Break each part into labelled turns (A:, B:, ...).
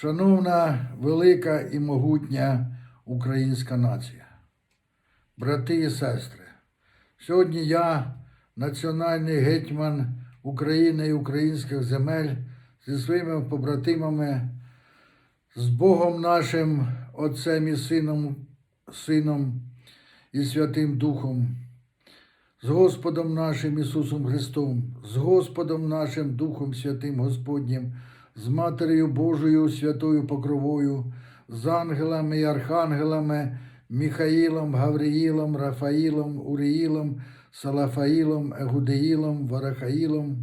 A: Шановна велика і могутня українська нація, брати і сестри, сьогодні я, національний гетьман України і українських земель, зі своїми побратимами, з Богом нашим Отцем і Сином, Сином і Святим Духом, з Господом нашим Ісусом Христом, з Господом нашим Духом Святим Господнім, з Матерію Божою Святою Покровою, з ангелами і архангелами, Міхаїлом, Гавриїлом, Рафаїлом, Уріїлом, Салафаїлом, Егудеїлом, Варахаїлом,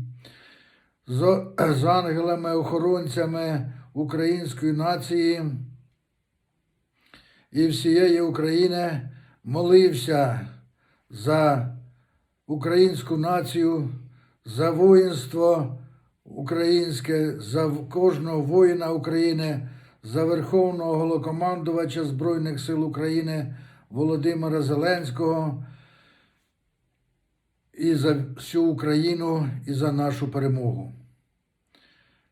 A: з, ангелами-охоронцями української нації і всієї України молився за українську націю, за воїнство українське, за кожного воїна України, за Верховного Голокомандувача Збройних сил України Володимира Зеленського і за всю Україну і за нашу перемогу.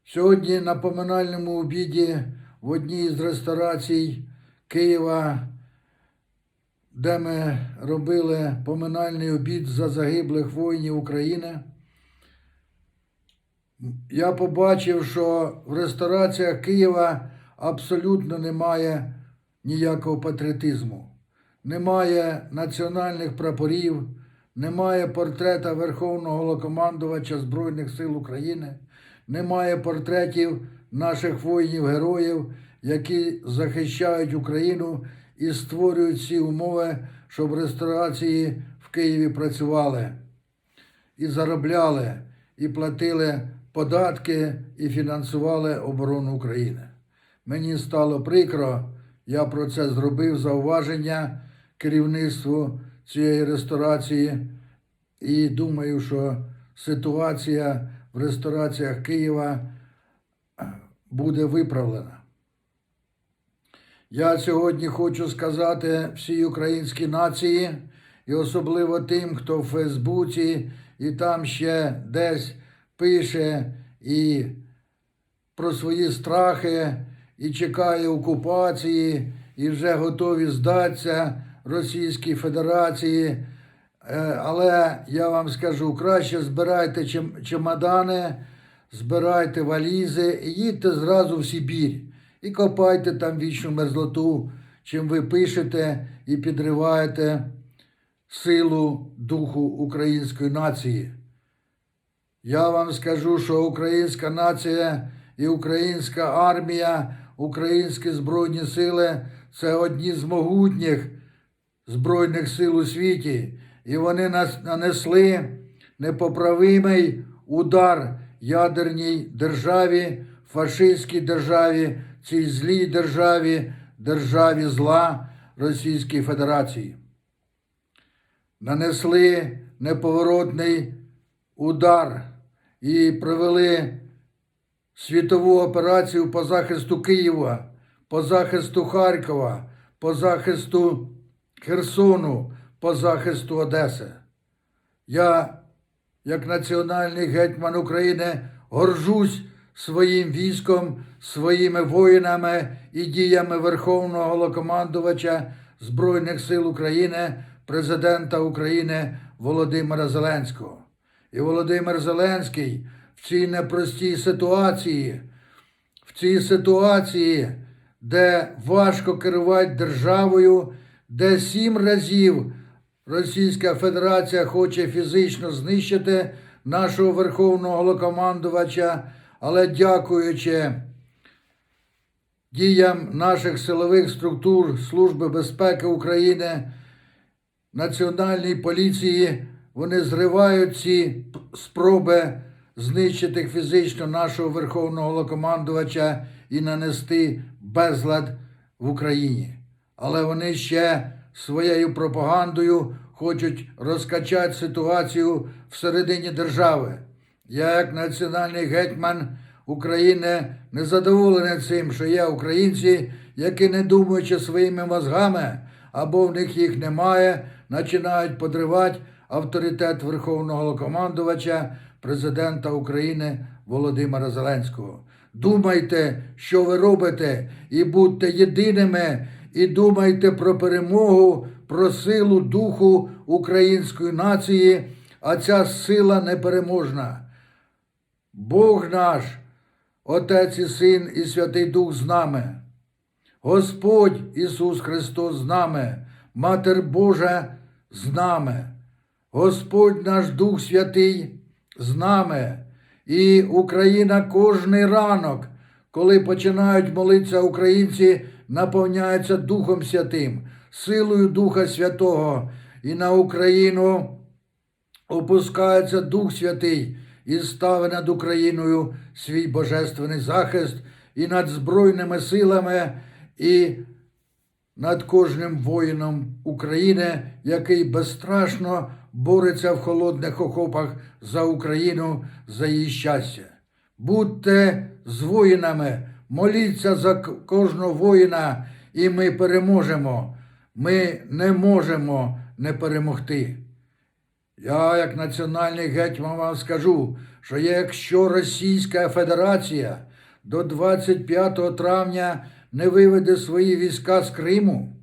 A: Сьогодні на поминальному обіді в одній з ресторацій Києва, де ми робили поминальний обід за загиблих воїнів України, я побачив, що в рестораціях Києва абсолютно немає ніякого патріотизму, немає національних прапорів, немає портрета Верховного Голокомандувача Збройних сил України, немає портретів наших воїнів-героїв, які захищають Україну і створюють всі умови, щоб ресторації в Києві працювали і заробляли, і платили податки, і фінансували оборону України. Мені стало прикро, я про це зробив зауваження керівництву цієї ресторації, і думаю, що ситуація в рестораціях Києва буде виправлена. Я сьогодні хочу сказати всій українській нації, і особливо тим, хто в Фейсбуці і там ще десь пише і про свої страхи, і чекає окупації, і вже готові здатися Російській Федерації. Е, Але я вам скажу, краще збирайте чем- чемодани, збирайте валізи і їдьте зразу в Сибір. І копайте там вічну мерзлоту, чим ви пишете і підриваєте силу духу української нації. Я вам скажу, що українська нація і українська армія, українські збройні сили це одні з могутніх збройних сил у світі, і вони нанесли непоправимий удар ядерній державі, фашистській державі, цій злій державі, державі зла Російської Федерації. Нанесли неповоротний удар і провели світову операцію по захисту Києва, по захисту Харкова, по захисту Херсону, по захисту Одеси. Я, як національний гетьман України, горжусь своїм військом, своїми воїнами і діями Верховного Голокомандувача Збройних сил України, президента України Володимира Зеленського. І Володимир Зеленський в цій непростій ситуації, в цій ситуації, де важко керувати державою, де сім разів Російська Федерація хоче фізично знищити нашого верховного голокомандувача, але дякуючи діям наших силових структур Служби безпеки України, Національній поліції, вони зривають ці спроби знищити фізично нашого верховного голокомандувача і нанести безлад в Україні. Але вони ще своєю пропагандою хочуть розкачати ситуацію всередині держави. Я, як національний гетьман України, не задоволений цим, що є українці, які, не думаючи своїми мозгами, або в них їх немає, починають подривати авторитет Верховного Головнокомандувача, президента України Володимира Зеленського. Думайте, що ви робите, і будьте єдиними, і думайте про перемогу, про силу духу української нації, а ця сила непереможна. Бог наш, Отець і Син і Святий Дух з нами. Господь Ісус Христос з нами, Матер Божа з нами, Господь наш Дух Святий з нами, і Україна кожний ранок, коли починають молитися українці, наповняється Духом Святим, силою Духа Святого, і на Україну опускається Дух Святий і ставить над Україною свій божественний захист і над Збройними силами, і над кожним воїном України, який безстрашно бореться в холодних окопах за Україну, за її щастя. Будьте з воїнами, моліться за кожного воїна, і ми переможемо. Ми не можемо не перемогти. Я, як національний гетьман, вам скажу, що якщо Російська Федерація до 25 травня не виведе свої війська з Криму,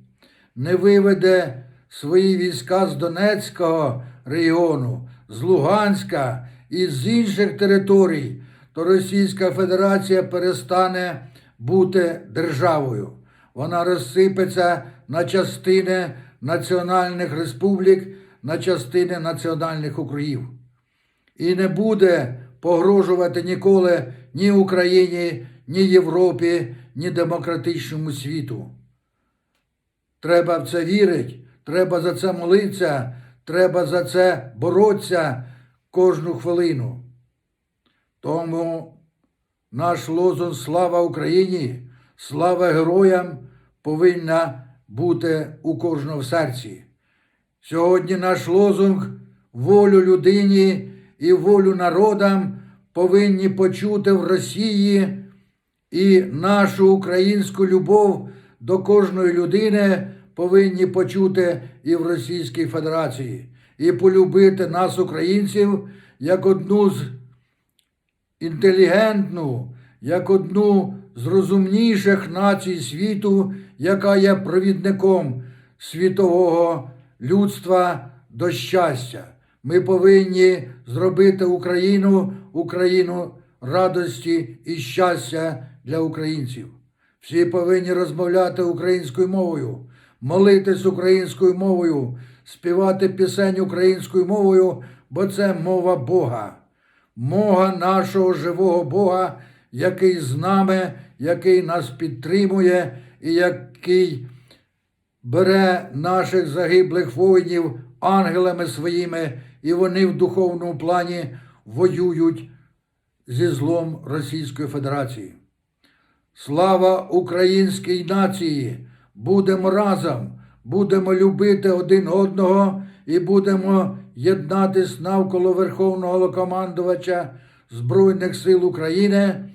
A: не виведе свої війська з Донецького регіону, з Луганська і з інших територій, то Російська Федерація перестане бути державою. Вона розсипеться на частини національних республік, на частини національних округів і не буде погрожувати ніколи ні Україні, ні Європі, ні демократичному світу. Треба в це вірити, треба за це молитися, треба за це боротися кожну хвилину. Тому наш лозунг Слава Україні, слава героям повинна бути у кожного в серці. Сьогодні наш лозунг волю людині і волю народам повинні почути в Росії і нашу українську любов до кожної людини повинні почути і в Російській Федерації, і полюбити нас, українців, як одну з інтелігентну, як одну з розумніших націй світу, яка є провідником світового людства до щастя. Ми повинні зробити Україну Україну радості і щастя для українців. Всі повинні розмовляти українською мовою, молитись українською мовою, співати пісень українською мовою, бо це мова Бога мова нашого живого Бога, який з нами, який нас підтримує і який бере наших загиблих воїнів ангелами своїми, і вони в духовному плані воюють зі злом Російської Федерації. Слава українській нації! Будемо разом, будемо любити один одного і будемо єднатись навколо Верховного Головнокомандувача Збройних сил України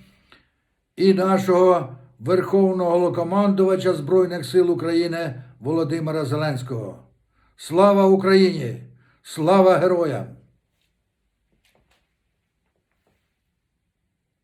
A: і нашого Верховного Головнокомандувача Збройних сил України Володимира Зеленського. Слава Україні! Слава героям!